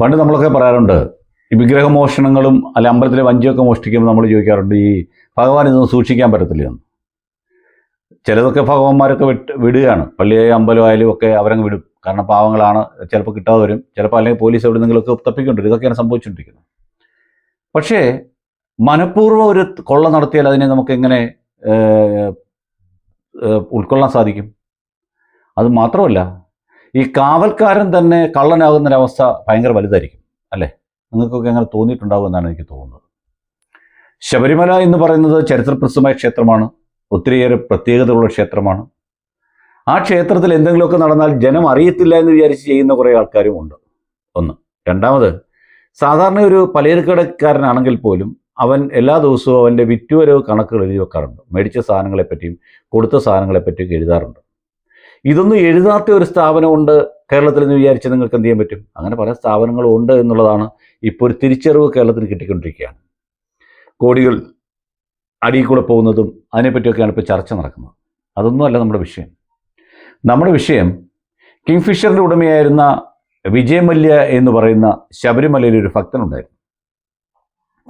പണ്ട് നമ്മളൊക്കെ പറയാറുണ്ട് ഈ വിഗ്രഹമോഷണങ്ങളും അല്ല അമ്പലത്തിലെ വഞ്ചിയൊക്കെ മോഷ്ടിക്കുമ്പോൾ നമ്മൾ ചോദിക്കാറുണ്ട് ഈ ഭഗവാൻ ഇതൊന്നും സൂക്ഷിക്കാൻ പറ്റത്തില്ല എന്ന്. ചിലതൊക്കെ ഭഗവാന്മാരൊക്കെ വിട്ട് വിടുകയാണ്. പള്ളിയായ അമ്പലമായാലും ഒക്കെ അവരങ്ങ് വിടും. കാരണം പാവങ്ങളാണ് ചിലപ്പോൾ കിട്ടാതെ വരും. ചിലപ്പോൾ അല്ലെങ്കിൽ പോലീസ് എവിടെ എവിടെന്നെങ്കിലുമൊക്കെ തപ്പിക്കൊണ്ടിരും ഇതൊക്കെയാണ് സംഭവിച്ചുകൊണ്ടിരിക്കുന്നത്. പക്ഷേ മനഃപൂർവം ഒരു കൊള്ള നടത്തിയാൽ അതിനെ നമുക്ക് എങ്ങനെ ഉൾക്കൊള്ളാൻ സാധിക്കും? അത് മാത്രമല്ല ഈ കാവൽക്കാരൻ തന്നെ കള്ളനാകുന്നൊരവസ്ഥ ഭയങ്കര വലുതായിരിക്കും അല്ലേ? നിങ്ങൾക്കൊക്കെ അങ്ങനെ തോന്നിയിട്ടുണ്ടാകുമെന്നാണ് എനിക്ക് തോന്നുന്നത്. ശബരിമല എന്ന് പറയുന്നത് ചരിത്രപ്രസിദ്ധമായ ക്ഷേത്രമാണ് ഒത്തിരിയേറെ പ്രത്യേകതയുള്ള ക്ഷേത്രമാണ്. ആ ക്ഷേത്രത്തിൽ എന്തെങ്കിലുമൊക്കെ നടന്നാൽ ജനം അറിയത്തില്ല എന്ന് വിചാരിച്ച് ചെയ്യുന്ന കുറേ ആൾക്കാരും ഉണ്ട്. ഒന്ന്. രണ്ടാമത് സാധാരണ ഒരു പലചരക്കടക്കാരനാണെങ്കിൽ പോലും അവൻ എല്ലാ ദിവസവും അവന്റെ വിറ്റുവരവ് കണക്കുകൾ എഴുതി വെക്കാറുണ്ട്. മേടിച്ച സാധനങ്ങളെപ്പറ്റിയും കൊടുത്ത സാധനങ്ങളെപ്പറ്റിയൊക്കെ എഴുതാറുണ്ട്. ഇതൊന്നും എഴുതാത്ത ഒരു സ്ഥാപനമുണ്ട് കേരളത്തിൽ എന്ന് വിചാരിച്ച് നിങ്ങൾക്ക് എന്ത് ചെയ്യാൻ പറ്റും? അങ്ങനെ പല സ്ഥാപനങ്ങളും ഉണ്ട് എന്നുള്ളതാണ് ഇപ്പോൾ ഒരു തിരിച്ചറിവ് കേരളത്തിൽ കിട്ടിക്കൊണ്ടിരിക്കുകയാണ്. കോടികൾ അടിയിൽ കൂടെ പോകുന്നതും അതിനെപ്പറ്റിയൊക്കെയാണ് ഇപ്പോൾ ചർച്ച നടക്കുന്നത്. അതൊന്നുമല്ല നമ്മുടെ വിഷയം. നമ്മുടെ വിഷയം കിങ്ഫിഷറിന്റെ ഉടമയായിരുന്ന വിജയമല്യ എന്ന് പറയുന്ന ശബരിമലയിൽ ഒരു ഭക്തനുണ്ടായിരുന്നു.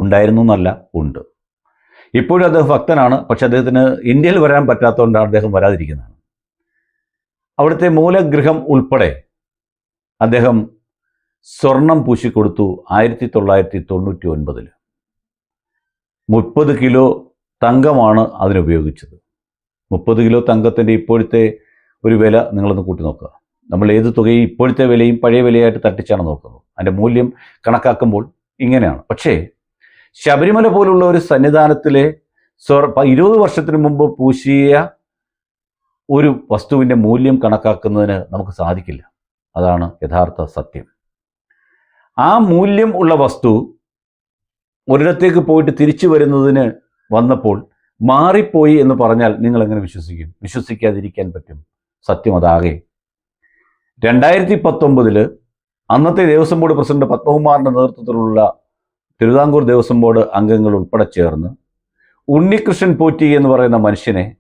ഉണ്ടായിരുന്നു എന്നല്ല ഉണ്ട്. ഇപ്പോഴും അദ്ദേഹം ഭക്തനാണ് പക്ഷെ അദ്ദേഹത്തിന് ഇന്ത്യയിൽ വരാൻ പറ്റാത്തതുകൊണ്ടാണ് അദ്ദേഹം വരാതിരിക്കുന്നത്. അവിടുത്തെ മൂലഗൃഹം ഉൾപ്പെടെ അദ്ദേഹം സ്വർണം പൂശിക്കൊടുത്തു ആയിരത്തി തൊള്ളായിരത്തി തൊണ്ണൂറ്റി ഒൻപതിൽ മുപ്പത് കിലോ തങ്കമാണ് അതിനുപയോഗിച്ചത്. മുപ്പത് കിലോ തങ്കത്തിന്റെ ഇപ്പോഴത്തെ ഒരു വില നിങ്ങളൊന്ന് കൂട്ടി നോക്കുക. നമ്മൾ ഏത് തുകയും ഇപ്പോഴത്തെ വിലയും പഴയ വിലയായിട്ട് തട്ടിച്ചാണ് നോക്കുന്നത്. അതിന്റെ മൂല്യം കണക്കാക്കുമ്പോൾ ഇങ്ങനെയാണ്. പക്ഷേ ശബരിമല പോലുള്ള ഒരു സന്നിധാനത്തിലെ സ്വർ ഇരുപത് വർഷത്തിന് മുമ്പ് പൂശിയ ഒരു വസ്തുവിന്റെ മൂല്യം കണക്കാക്കുന്നതിന് നമുക്ക് സാധിക്കില്ല. അതാണ് യഥാർത്ഥ സത്യം. ആ മൂല്യം ഉള്ള വസ്തു ഒരിടത്തേക്ക് പോയിട്ട് തിരിച്ചു വരുന്നതിന് വന്നപ്പോൾ മാറിപ്പോയി എന്ന് പറഞ്ഞാൽ നിങ്ങൾ എങ്ങനെ വിശ്വസിക്കും? വിശ്വസിക്കാതിരിക്കാൻ പറ്റും. സത്യം അതാകെ. രണ്ടായിരത്തി പത്തൊമ്പതിൽ അന്നത്തെ ദേവസ്വം ബോർഡ് പ്രസിഡന്റ് പത്മകുമാറിന്റെ നേതൃത്വത്തിലുള്ള തിരുവിതാംകൂർ ദേവസ്വം ബോർഡ് അംഗങ്ങൾ ഉൾപ്പെടെ ചേർന്ന് ഉണ്ണികൃഷ്ണൻ പോറ്റി എന്ന് പറയുന്ന മനുഷ്യനെ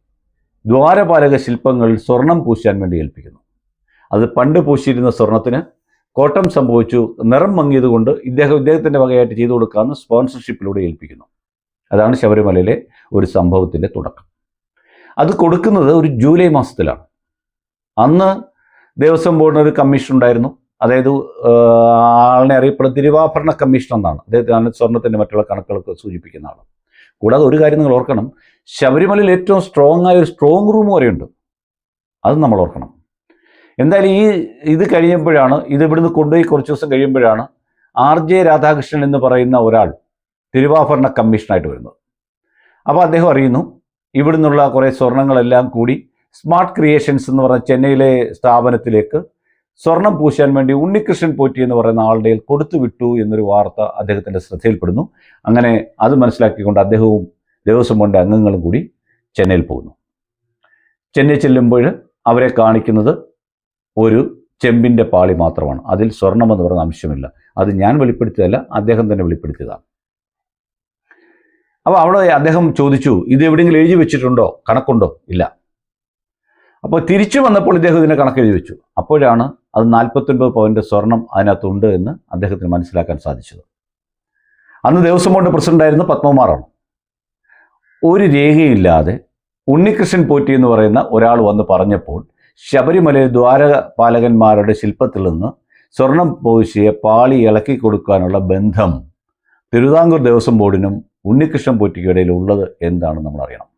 ദ്വാരപാലക ശില്പങ്ങൾ സ്വർണം പൂശാൻ വേണ്ടി ഏൽപ്പിക്കുന്നു. അത് പണ്ട് പൂശിയിരുന്ന സ്വർണത്തിന് കോട്ടം സംഭവിച്ചു നിറം മങ്ങിയതുകൊണ്ട് ഇദ്ദേഹം ഇദ്ദേഹത്തിന്റെ വകയായിട്ട് ചെയ്തു കൊടുക്കാമെന്ന് സ്പോൺസർഷിപ്പിലൂടെ ഏൽപ്പിക്കുന്നു. അതാണ് ശബരിമലയിലെ ഒരു സംഭവത്തിന്റെ തുടക്കം. അത് കൊടുക്കുന്നത് ഒരു ജൂലൈ മാസത്തിലാണ്. അന്ന് ദേവസ്വം ബോർഡിന് ഒരു കമ്മീഷൻ ഉണ്ടായിരുന്നു. അതായത് ആളിനെ അറിയപ്പെടുന്ന തിരുവാഭരണ കമ്മീഷൻ എന്നാണ്. അദ്ദേഹത്തിനാണ് സ്വർണത്തിന്റെ മറ്റുള്ള കണക്കുകളൊക്കെ സൂചിപ്പിക്കുന്ന ആൾ കൂടാതെ ഒരു കാര്യം നിങ്ങൾ ഓർക്കണം ശബരിമലയിൽ ഏറ്റവും സ്ട്രോങ് ആയ ഒരു സ്ട്രോങ് റൂം വരെയുണ്ട്. അത് നമ്മൾ ഓർക്കണം. എന്തായാലും ഈ ഇത് കഴിയുമ്പോഴാണ് ഇത് ഇവിടുന്ന് കൊണ്ടുപോയി കുറച്ച് ദിവസം കഴിയുമ്പോഴാണ് ആർ ജെ രാധാകൃഷ്ണൻ എന്ന് പറയുന്ന ഒരാൾ തിരുവാഭരണ കമ്മീഷനായിട്ട് വരുന്നത്. അപ്പോൾ അദ്ദേഹം അറിയുന്നു ഇവിടുന്നുള്ള കുറേ സ്വർണങ്ങളെല്ലാം കൂടി സ്മാർട്ട് ക്രിയേഷൻസ് എന്ന് പറഞ്ഞ ചെന്നൈയിലെ സ്ഥാപനത്തിലേക്ക് സ്വർണം പൂശാൻ വേണ്ടി ഉണ്ണികൃഷ്ണൻ പോറ്റി എന്ന് പറയുന്ന ആളുടെ കൊടുത്തുവിട്ടു കൊടുത്തു വിട്ടു എന്നൊരു വാർത്ത അദ്ദേഹത്തിന്റെ ശ്രദ്ധയിൽപ്പെടുന്നു. അങ്ങനെ അത് മനസ്സിലാക്കിക്കൊണ്ട് അദ്ദേഹവും ദേവസ്വം ബോർഡിന്റെ അംഗങ്ങളും കൂടി ചെന്നൈയിൽ പോകുന്നു. ചെന്നൈ ചെല്ലുമ്പോൾ അവരെ കാണിക്കുന്നത് ഒരു ചെമ്പിന്റെ പാളി മാത്രമാണ്. അതിൽ സ്വർണം എന്ന് പറയുന്ന അംശമില്ല. അത് ഞാൻ വെളിപ്പെടുത്തിയതല്ല അദ്ദേഹം തന്നെ വെളിപ്പെടുത്തിയതാണ്. അപ്പോൾ അവിടെ അദ്ദേഹം ചോദിച്ചു ഇത് എവിടെയെങ്കിലും എഴുതി വെച്ചിട്ടുണ്ടോ? കണക്കുണ്ടോ? ഇല്ല. അപ്പോൾ തിരിച്ചു വന്നപ്പോൾ ഇദ്ദേഹം ഇതിനെ കണക്ക് എഴുതി വെച്ചു. അപ്പോഴാണ് അത് നാൽപ്പത്തൊൻപത് പോയിന്റ് സ്വർണം അതിനകത്തുണ്ട് എന്ന് അദ്ദേഹത്തിന് മനസ്സിലാക്കാൻ സാധിച്ചത്. അന്ന് ദേവസ്വം ബോർഡ് പ്രസിഡന്റായിരുന്ന പത്മകുമാറാണ്. ഒരു രേഖയില്ലാതെ ഉണ്ണികൃഷ്ണൻ പോറ്റി എന്ന് പറയുന്ന ഒരാൾ വന്ന് പറഞ്ഞപ്പോൾ ശബരിമലയിൽ ദ്വാരപാലകന്മാരുടെ ശില്പത്തിൽ നിന്ന് സ്വർണം പോശിയെ പാളി ഇളക്കി കൊടുക്കാനുള്ള ബന്ധം തിരുവിതാംകൂർ ദേവസ്വം ബോർഡിനും ഉണ്ണികൃഷ്ണൻ പോറ്റിക്കും ഇടയിൽ ഉള്ളത് എന്താണെന്ന് നമ്മൾ അറിയണം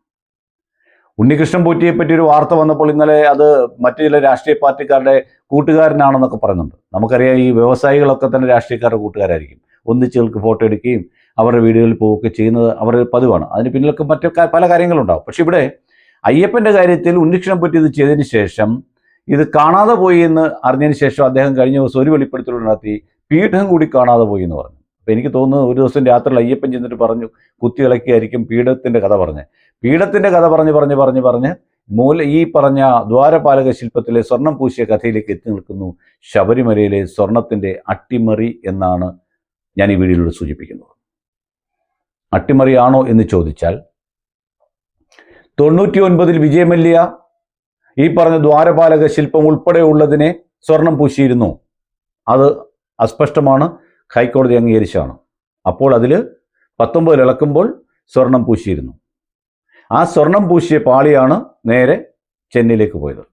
ഉണ്ണികൃഷ്ണൻ പോറ്റിയെ പറ്റി ഒരു വാർത്ത വന്നപ്പോൾ ഇന്നലെ അത് മറ്റു ചില രാഷ്ട്രീയ പാർട്ടിക്കാരുടെ കൂട്ടുകാരനാണെന്നൊക്കെ പറയുന്നുണ്ട്. നമുക്കറിയാം ഈ വ്യവസായികളൊക്കെ തന്നെ രാഷ്ട്രീയക്കാരുടെ കൂട്ടുകാരായിരിക്കും. ഒന്നിച്ചുകൾക്ക് ഫോട്ടോ എടുക്കുകയും അവരുടെ വീടുകളിൽ പോവുകയൊക്കെ ചെയ്യുന്നത് അവർ പതിവാണ്. അതിന് പിന്നിലൊക്കെ മറ്റു പല കാര്യങ്ങളുണ്ടാവും. പക്ഷെ ഇവിടെ അയ്യപ്പന്റെ കാര്യത്തിൽ ഉണ്ണികൃഷ്ണൻ പറ്റി ഇത് ചെയ്തതിന് ശേഷം ഇത് കാണാതെ പോയി എന്ന് അറിഞ്ഞതിന് ശേഷം അദ്ദേഹം കഴിഞ്ഞ ദിവസം ഒരു വെളിപ്പെടുത്തൽ നടത്തി പീഠം കൂടി കാണാതെ പോയി എന്ന് പറഞ്ഞു. അപ്പോൾ എനിക്ക് തോന്നുന്നു ഒരു ദിവസം രാത്രിയിൽ അയ്യപ്പൻ ചെന്നിട്ട് പറഞ്ഞു കുത്തി ഇളക്കിയായിരിക്കും പീഠത്തിന്റെ കഥ പറഞ്ഞത് പീഠത്തിന്റെ കഥ പറഞ്ഞ് പറഞ്ഞ് പറഞ്ഞ് പറഞ്ഞ് മൂല ഈ പറഞ്ഞ ദ്വാരപാലക ശില്പത്തിലെ സ്വർണം പൂശിയ കഥയിലേക്ക് എത്തി നിൽക്കുന്നു ശബരിമലയിലെ സ്വർണത്തിന്റെ അട്ടിമറി എന്നാണ് ഞാൻ ഈ വീഡിയോയിലൂടെ സൂചിപ്പിക്കുന്നത്. അട്ടിമറിയാണോ എന്ന് ചോദിച്ചാൽ തൊണ്ണൂറ്റി ഒൻപതിൽ വിജയമല്യ ഈ പറഞ്ഞ ദ്വാരപാലക ശില്പം ഉൾപ്പെടെ ഉള്ളതിനെ സ്വർണം പൂശിയിരുന്നു. അത് അസ്പഷ്ടമാണ് ഹൈക്കോടതി അംഗീകരിച്ചാണ് അപ്പോൾ അതിൽ പത്തൊമ്പതിൽ ഇളക്കുമ്പോൾ സ്വർണം പൂശിയിരുന്നു. ആ സ്വർണം പൂശിയ പാളിയാണ് നേരെ ചെന്നിലേക്ക് പോയത്.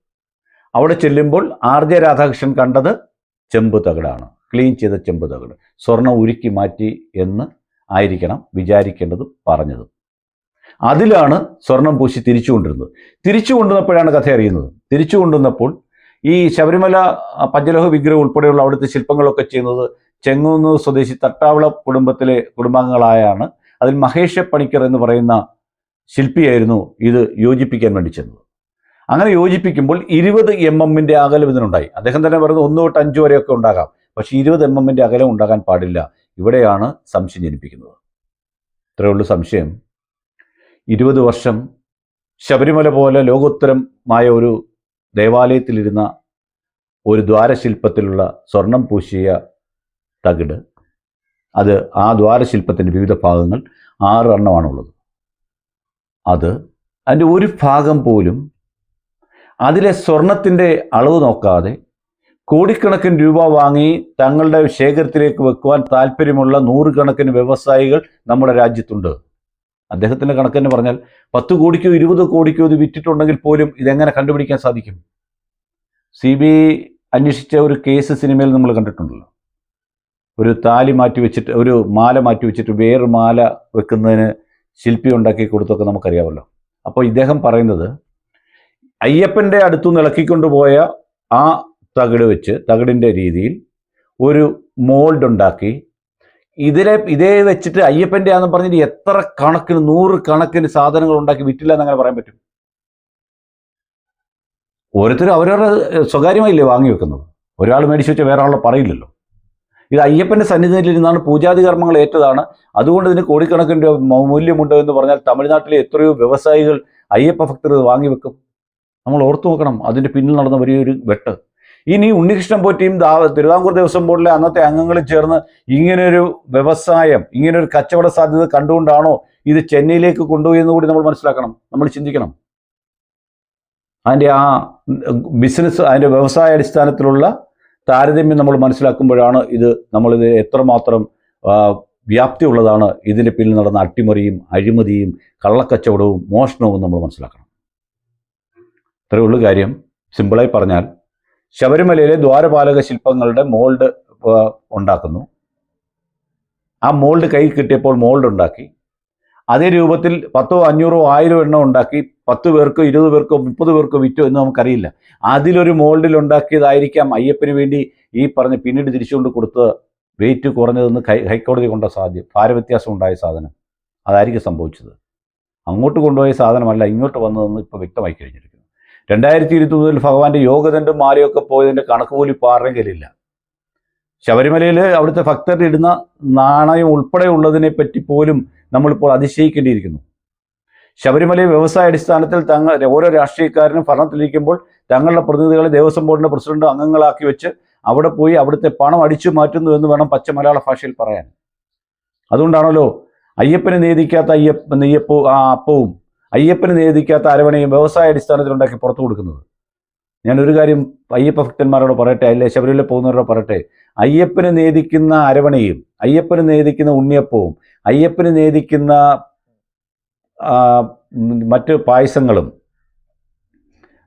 അവിടെ ചെല്ലുമ്പോൾ ആർ ജെ രാധാകൃഷ്ണൻ കണ്ടത് ചെമ്പ് തകിടാണ്. ക്ലീൻ ചെയ്ത ചെമ്പ് തകിട്. സ്വർണം ഉരുക്കി മാറ്റി എന്ന് ആയിരിക്കണം വിചാരിക്കേണ്ടതും പറഞ്ഞതും. അതിലാണ് സ്വർണം പൂശി തിരിച്ചു കൊണ്ടിരുന്നത്. തിരിച്ചു കൊണ്ടുവന്നപ്പോഴാണ് കഥ അറിയുന്നത്. തിരിച്ചു കൊണ്ടുവന്നപ്പോൾ ഈ ശബരിമല പഞ്ചലോഹ വിഗ്രഹം ഉൾപ്പെടെയുള്ള അവിടുത്തെ ശില്പങ്ങളൊക്കെ ചെയ്യുന്നത് ചെങ്ങൂന്ന് സ്വദേശി തട്ടാവള കുടുംബത്തിലെ കുടുംബാംഗങ്ങളായാണ്. അതിൽ മഹേഷ പണിക്കർ എന്ന് പറയുന്ന ശില്പിയായിരുന്നു ഇത് യോജിപ്പിക്കാൻ വേണ്ടി ചെന്നത്. അങ്ങനെ യോജിപ്പിക്കുമ്പോൾ ഇരുപത് എം എമ്മിന്റെ അകലം ഇതിനുണ്ടായി അദ്ദേഹം തന്നെ പറയുന്നത് ഒന്ന് തൊട്ട് അഞ്ച് വരെയൊക്കെ ഉണ്ടാകാം. പക്ഷേ ഇരുപത് എം എമ്മിന്റെ അകലം ഉണ്ടാകാൻ പാടില്ല. ഇവിടെയാണ് സംശയം ജനിപ്പിക്കുന്നത്. ഇത്രയേ ഉള്ളൂ സംശയം. ഇരുപത് വർഷം ശബരിമല പോലെ ലോകോത്തരമായ ഒരു ദേവാലയത്തിലിരുന്ന ഒരു ദ്വാരശില്പത്തിലുള്ള സ്വർണം പൂശിയ തകിട്. അത് ആ ദ്വാരശില്പത്തിന്റെ വിവിധ ഭാഗങ്ങൾ ആറ് എണ്ണമാണുള്ളത് അത് അതിന്റെ ഒരു ഭാഗം പോലും അതിലെ സ്വർണത്തിന്റെ അളവ് നോക്കാതെ കോടിക്കണക്കിന് രൂപ വാങ്ങി തങ്ങളുടെ ശേഖരത്തിലേക്ക് വെക്കുവാൻ താല്പര്യമുള്ള നൂറുകണക്കിന് വ്യവസായികൾ നമ്മുടെ രാജ്യത്തുണ്ട്. അദ്ദേഹത്തിന്റെ കണക്കെന്ന് പറഞ്ഞാൽ പത്ത് കോടിക്കോ ഇരുപത് കോടിക്കോ ഇത് വിറ്റിട്ടുണ്ടെങ്കിൽ പോലും ഇതെങ്ങനെ കണ്ടുപിടിക്കാൻ സാധിക്കും? സി ബി ഐ അന്വേഷിച്ച ഒരു കേസ് സിനിമയിൽ നമ്മൾ കണ്ടിട്ടുണ്ടല്ലോ. ഒരു താലി മാറ്റി വെച്ചിട്ട് ഒരു മാല മാറ്റി വെച്ചിട്ട് വേറൊരു മാല വെക്കുന്നതിന് ശില്പി ഉണ്ടാക്കി കൊടുത്തൊക്കെ നമുക്കറിയാമല്ലോ. അപ്പോൾ ഇദ്ദേഹം പറയുന്നത് അയ്യപ്പന്റെ അടുത്തുനിന്ന് ഇളക്കിക്കൊണ്ടുപോയ ആ തകിട് വെച്ച് തകിടിന്റെ രീതിയിൽ ഒരു മോൾഡ് ഉണ്ടാക്കി ഇതിലെ ഇതേ വെച്ചിട്ട് അയ്യപ്പന്റെ ആണെന്ന് പറഞ്ഞിട്ട് എത്ര കണക്കിന് നൂറ് കണക്കിന് സാധനങ്ങൾ ഉണ്ടാക്കി വിറ്റില്ല എന്നങ്ങനെ പറയാൻ പറ്റും? ഓരോരുത്തരും അവരവരുടെ സ്വകാര്യമായില്ലേ വാങ്ങി വെക്കുന്നത്? ഒരാൾ മേടിച്ചു വെച്ചാൽ വേറെ ആളെ പറയില്ലല്ലോ. ഇത് അയ്യപ്പന്റെ സന്നിധിയിലിരുന്നാണ് പൂജാതി കർമ്മങ്ങൾ ഏറ്റതാണ്. അതുകൊണ്ട് ഇതിന് കോടിക്കണക്കിന് രൂപ മൂല്യമുണ്ട് എന്ന് പറഞ്ഞാൽ തമിഴ്നാട്ടിലെ എത്രയോ വ്യവസായികൾ അയ്യപ്പ ഭക്തർ വാങ്ങി വെക്കും. നമ്മൾ ഓർത്തു നോക്കണം അതിന്റെ പിന്നിൽ നടന്ന വലിയൊരു വെട്ട്. ഇനി ഉണ്ണികൃഷ്ണൻ പോറ്റിയും തിരുവിതാംകൂർ ദേവസ്വം ബോർഡിലെ അന്നത്തെ അംഗങ്ങളും ചേർന്ന് ഇങ്ങനൊരു വ്യവസായം ഇങ്ങനൊരു കച്ചവട സാധ്യത കണ്ടുകൊണ്ടാണോ ഇത് ചെന്നൈയിലേക്ക് കൊണ്ടുപോയി എന്ന് കൂടി നമ്മൾ മനസ്സിലാക്കണം. നമ്മൾ ചിന്തിക്കണം. അതിന്റെ ആ ബിസിനസ് അതിന്റെ വ്യവസായ അടിസ്ഥാനത്തിലുള്ള താരതമ്യം നമ്മൾ മനസ്സിലാക്കുമ്പോഴാണ് ഇത് നമ്മളിത് എത്രമാത്രം വ്യാപ്തിയുള്ളതാണ്. ഇതിന്റെ പിന്നിൽ നടന്ന അട്ടിമറിയും അഴിമതിയും കള്ളക്കച്ചവടവും മോഷണവും നമ്മൾ മനസ്സിലാക്കണം. ഇത്രയേ ഉള്ളൂ കാര്യം. സിമ്പിളായി പറഞ്ഞാൽ ശബരിമലയിലെ ദ്വാരപാലക ശില്പങ്ങളുടെ മോൾഡ് ഉണ്ടാക്കുന്നു. ആ മോൾഡ് കൈ കിട്ടിയപ്പോൾ മോൾഡ് ഉണ്ടാക്കി. അതേ രൂപത്തിൽ പത്തോ അഞ്ഞൂറോ ആയിരോ എണ്ണം ഉണ്ടാക്കി പത്ത് പേർക്കോ ഇരുപത് പേർക്കോ മുപ്പത് പേർക്കോ വിറ്റോ എന്ന് നമുക്കറിയില്ല. അതിലൊരു മോൾഡിൽ ഉണ്ടാക്കിയതായിരിക്കാം അയ്യപ്പന് വേണ്ടി ഈ പറഞ്ഞ് പിന്നീട് തിരിച്ചുകൊണ്ട് കൊടുത്ത് വെയിറ്റ് കുറഞ്ഞതെന്ന് ഹൈക്കോടതി കൊണ്ട സാധ്യം ഭാരവ്യത്യാസം ഉണ്ടായ സാധനം. അതായിരിക്കും സംഭവിച്ചത്. അങ്ങോട്ട് കൊണ്ടുപോയ സാധനമല്ല ഇങ്ങോട്ട് വന്നതെന്ന് ഇപ്പോൾ വ്യക്തമായി കഴിഞ്ഞിരിക്കുന്നു. രണ്ടായിരത്തി ഇരുപത്തി ഇരുപത്തൊന്നിൽ ഭഗവാന്റെ യോഗദണ്ഡും മാലയൊക്കെ പോയതിന്റെ കണക്ക് പോലും ഇപ്പോൾ ആരുടെയും കയ്യിലില്ല. ശബരിമലയിൽ അവിടുത്തെ ഭക്തർ ഇടുന്ന നാണയം ഉൾപ്പെടെ ഉള്ളതിനെ പറ്റി പോലും നമ്മളിപ്പോൾ അതിശയിക്കേണ്ടിയിരിക്കുന്നു. ശബരിമല വ്യവസായ അടിസ്ഥാനത്തിൽ തങ്ങൾ ഓരോ രാഷ്ട്രീയക്കാരനും ഭരണത്തിലിരിക്കുമ്പോൾ തങ്ങളുടെ പ്രതിനിധികളെ ദേവസ്വം ബോർഡിന്റെ പ്രസിഡന്റ് അംഗങ്ങളാക്കി വെച്ച് അവിടെ പോയി അവിടുത്തെ പണം അടിച്ചു മാറ്റുന്നു എന്ന് വേണം പച്ച മലയാള ഭാഷയിൽ പറയാൻ. അതുകൊണ്ടാണല്ലോ അയ്യപ്പന് നീതിക്കാത്ത അയ്യപ്പ നെയ്യപ്പോ ആ അപ്പവും അയ്യപ്പന് നീതിക്കാത്ത അരവണയും വ്യവസായ അടിസ്ഥാനത്തിൽ ഉണ്ടാക്കി പുറത്തു കൊടുക്കുന്നത്. ഞാനൊരു കാര്യം അയ്യപ്പ ഭക്തന്മാരോട് പറയട്ടെ അല്ലെ ശബരിമല പോകുന്നവരോട് പറയട്ടെ. അയ്യപ്പന് നേദിക്കുന്ന അരവണയും അയ്യപ്പന് നേദിക്കുന്ന ഉണ്ണിയപ്പവും അയ്യപ്പന് നേദിക്കുന്ന മറ്റ് പായസങ്ങളും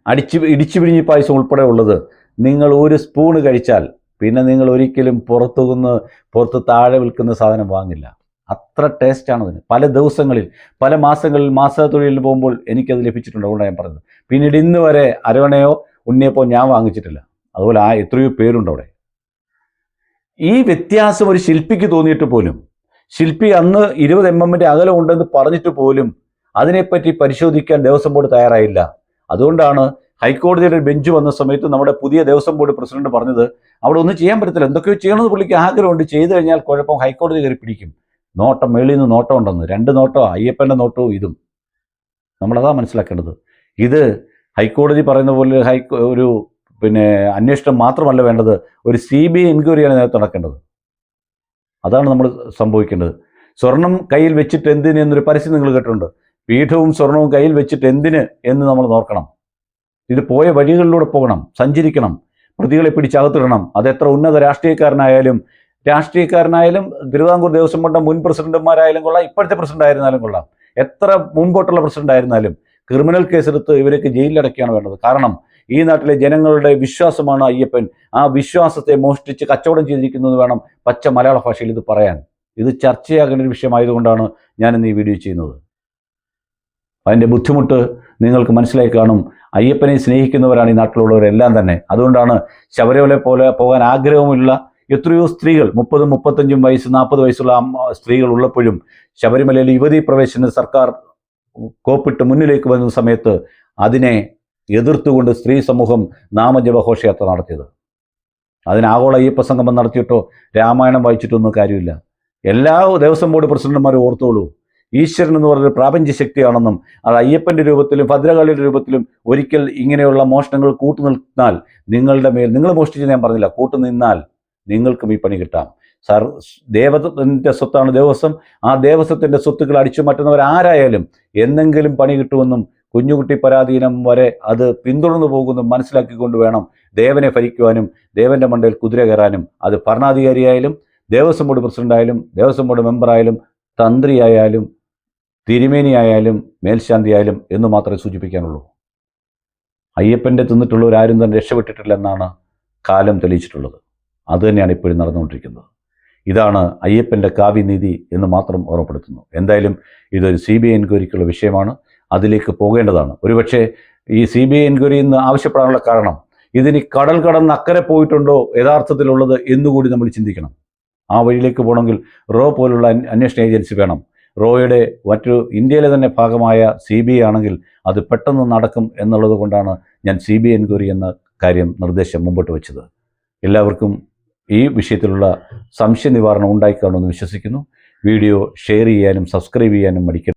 അടിച്ച് ഇടിച്ചു പിഴിഞ്ഞ് പായസം ഉൾപ്പെടെ ഉള്ളത് നിങ്ങൾ ഒരു സ്പൂണ് കഴിച്ചാൽ പിന്നെ നിങ്ങൾ ഒരിക്കലും പുറത്തു നിന്ന് പുറത്ത് താഴെ വിൽക്കുന്ന സാധനം വാങ്ങില്ല. അത്ര ടേസ്റ്റാണ് അതിന്. പല ദിവസങ്ങളിൽ പല മാസങ്ങളിൽ മാസത്തൊഴിലിൽ പോകുമ്പോൾ എനിക്കത് ലഭിച്ചിട്ടുണ്ട് അതുകൊണ്ടാണ് ഞാൻ പറഞ്ഞത്. പിന്നീട് ഇന്ന് വരെ അരവണയോ ഉണ്ണിയപ്പോ ഞാൻ വാങ്ങിച്ചിട്ടില്ല. അതുപോലെ ആ എത്രയോ പേരുണ്ട് അവിടെ. ഈ വ്യത്യാസം ഒരു ശില്പിക്ക് തോന്നിയിട്ട് പോലും ശില്പി അന്ന് ഇരുപത് എം എമ്മിന്റെ അകലം ഉണ്ടെന്ന് പറഞ്ഞിട്ട് പോലും അതിനെപ്പറ്റി പരിശോധിക്കാൻ ദേവസ്വം ബോർഡ് തയ്യാറായില്ല. അതുകൊണ്ടാണ് ഹൈക്കോടതിയുടെ ബെഞ്ച് വന്ന സമയത്ത് നമ്മുടെ പുതിയ ദേവസ്വം ബോർഡ് പ്രസിഡന്റ് പറഞ്ഞത് അവിടെ ഒന്നും ചെയ്യാൻ പറ്റത്തില്ല. എന്തൊക്കെയോ ചെയ്യണമെന്ന് പുള്ളിക്ക് ആഗ്രഹമുണ്ട്. ചെയ്തു കഴിഞ്ഞാൽ കുഴപ്പം ഹൈക്കോടതി കയറി പിടിക്കും. നോട്ടം മേളിൽ നിന്ന് നോട്ടം ഉണ്ടെന്ന്. രണ്ട് നോട്ടോ അയ്യപ്പന്റെ നോട്ടവും ഇതും. നമ്മളതാ മനസ്സിലാക്കേണ്ടത്. ഇത് ഹൈക്കോടതി പറയുന്ന പോലെ ഹൈക്കോ ഒരു പിന്നെ അന്വേഷണം മാത്രമല്ല വേണ്ടത് ഒരു സി ബി ഐ എൻക്വയറിയാണ് നേരത്തെ നടക്കേണ്ടത്. അതാണ് നമ്മൾ സംഭവിക്കേണ്ടത്. സ്വർണം കയ്യിൽ വെച്ചിട്ട് എന്തിന് എന്നൊരു പരസ്യം നിങ്ങൾ കേട്ടിട്ടുണ്ട്. പീഠവും സ്വർണവും കയ്യിൽ വെച്ചിട്ട് എന്തിന് എന്ന് നമ്മൾ നോക്കണം. ഇത് പോയ വഴികളിലൂടെ പോകണം സഞ്ചരിക്കണം പ്രതികളെ പിടിച്ചകത്തിടണം അത് എത്ര ഉന്നത രാഷ്ട്രീയക്കാരനായാലും രാഷ്ട്രീയക്കാരനായാലും തിരുവിതാംകൂർ ദേവസ്വം ബോർഡിന്റെ മുൻ പ്രസിഡന്റുമാരായാലും കൊള്ളാം ഇപ്പോഴത്തെ പ്രസിഡന്റ് ആയിരുന്നാലും കൊള്ളാം. എത്ര മുൻപോട്ടുള്ള പ്രസിഡന്റ് ആയിരുന്നാലും ക്രിമിനൽ കേസെടുത്ത് ഇവരൊക്കെ ജയിലിലടക്കുകയാണ് വേണ്ടത്. കാരണം ഈ നാട്ടിലെ ജനങ്ങളുടെ വിശ്വാസമാണ് അയ്യപ്പൻ. ആ വിശ്വാസത്തെ മോഷ്ടിച്ച് കച്ചവടം ചെയ്തിരിക്കുന്നത് വേണം പച്ച മലയാള ഭാഷയിൽ ഇത് പറയാൻ. ഇത് ചർച്ചയാകേണ്ട ഒരു വിഷയമായതുകൊണ്ടാണ് ഞാൻ ഈ വീഡിയോ ചെയ്യുന്നത്. അതിന്റെ ബുദ്ധിമുട്ട് നിങ്ങൾക്ക് മനസ്സിലായി കാണും. അയ്യപ്പനെ സ്നേഹിക്കുന്നവരാണ് ഈ നാട്ടിലുള്ളവരെല്ലാം തന്നെ. അതുകൊണ്ടാണ് ശബരിമല പോലെ പോകാൻ ആഗ്രഹമുള്ള എത്രയോ സ്ത്രീകൾ മുപ്പതും മുപ്പത്തഞ്ചും വയസ്സ് നാൽപ്പത് വയസ്സുള്ള സ്ത്രീകൾ ഉള്ളപ്പോഴും ശബരിമലയിൽ യുവതി പ്രവേശന സർക്കാർ കോപ്പിട്ട് മുന്നിലേക്ക് വരുന്ന സമയത്ത് അതിനെ എതിർത്തുകൊണ്ട് സ്ത്രീ സമൂഹം നാമജപ ഘോഷയാത്ര നടത്തിയത്. അതിന് ആഗോള അയ്യപ്പ സംഗമം നടത്തിയിട്ടോ രാമായണം വായിച്ചിട്ടൊന്നും കാര്യമില്ല. എല്ലാ ദേവസ്വം ബോർഡ് പ്രസിഡന്റുമാരും ഓർത്തോളൂ ഈശ്വരൻ എന്ന് പറഞ്ഞൊരു പ്രാപഞ്ച ശക്തിയാണെന്നും അത് അയ്യപ്പന്റെ രൂപത്തിലും ഭദ്രകാളിയുടെ രൂപത്തിലും ഒരിക്കൽ ഇങ്ങനെയുള്ള മോഷണങ്ങൾ കൂട്ടുനിന്നാൽ നിങ്ങളുടെ മേൽ നിങ്ങൾ മോഷ്ടിച്ച് ഞാൻ പറഞ്ഞില്ല കൂട്ടു നിന്നാൽ നിങ്ങൾക്കും ഈ പണി കിട്ടാം. സർ ദേവത്തിന്റെ സ്വത്താണ് ദേവസ്വം. ആ ദേവസ്വത്തിന്റെ സ്വത്തുക്കൾ അടിച്ചു മാറ്റുന്നവർ ആരായാലും എന്തെങ്കിലും പണി കിട്ടുമെന്നും കുഞ്ഞുകുട്ടി പരാധീനം വരെ അത് പിന്തുടർന്നു പോകുന്നു മനസ്സിലാക്കിക്കൊണ്ട് വേണം ദേവനെ ഭരിക്കുവാനും ദേവന്റെ മണ്ടയിൽ കുതിര കയറാനും. അത് ഭരണാധികാരിയായാലും ദേവസ്വം ബോർഡ് പ്രസിഡന്റായാലും ദേവസ്വം ബോർഡ് മെമ്പറായാലും തന്ത്രിയായാലും തിരുമേനിയായാലും മേൽശാന്തിയായാലും എന്ന് മാത്രമേ സൂചിപ്പിക്കാനുള്ളൂ. അയ്യപ്പന്റെ തിന്നിട്ടുള്ളവരാരും തന്നെ രക്ഷപ്പെട്ടിട്ടില്ല എന്നാണ് കാലം തെളിയിച്ചിട്ടുള്ളത്. അതുതന്നെയാണ് ഇപ്പോഴും നടന്നുകൊണ്ടിരിക്കുന്നത്. ഇതാണ് അയ്യപ്പന്റെ കാവ്യനീതി എന്ന് മാത്രം ഓർമ്മപ്പെടുത്തുന്നു. എന്തായാലും ഇതൊരു സി ബി ഐ എൻക്വയറിക്കുള്ള വിഷയമാണ്. അതിലേക്ക് പോകേണ്ടതാണ്. ഒരുപക്ഷെ ഈ സി ബി ഐ എൻക്വയറി എന്ന് ആവശ്യപ്പെടാനുള്ള കാരണം ഇതിന് കടൽ കടന്ന് അക്കരെ പോയിട്ടുണ്ടോ യഥാർത്ഥത്തിലുള്ളത് എന്നുകൂടി നമ്മൾ ചിന്തിക്കണം. ആ വഴിയിലേക്ക് പോകണമെങ്കിൽ റോ പോലുള്ള അന്വ- അന്വേഷണ ഏജൻസി വേണം. റോയുടെ മറ്റു ഇന്ത്യയിലെ തന്നെ ഭാഗമായ സി ബി ഐ ആണെങ്കിൽ അത് പെട്ടെന്ന് നടക്കും എന്നുള്ളത് കൊണ്ടാണ് ഞാൻ സി ബി ഐ എൻക്വയറി എന്ന കാര്യം നിർദ്ദേശം മുമ്പോട്ട് വെച്ചത്. എല്ലാവർക്കും ഈ വിഷയത്തിലുള്ള സംശയ നിവാരണം ഉണ്ടായിക്കാണുമെന്ന് വിശ്വസിക്കുന്നു. വീഡിയോ ഷെയർ ചെയ്യാനും സബ്സ്ക്രൈബ് ചെയ്യാനും മടിക്കരുത്.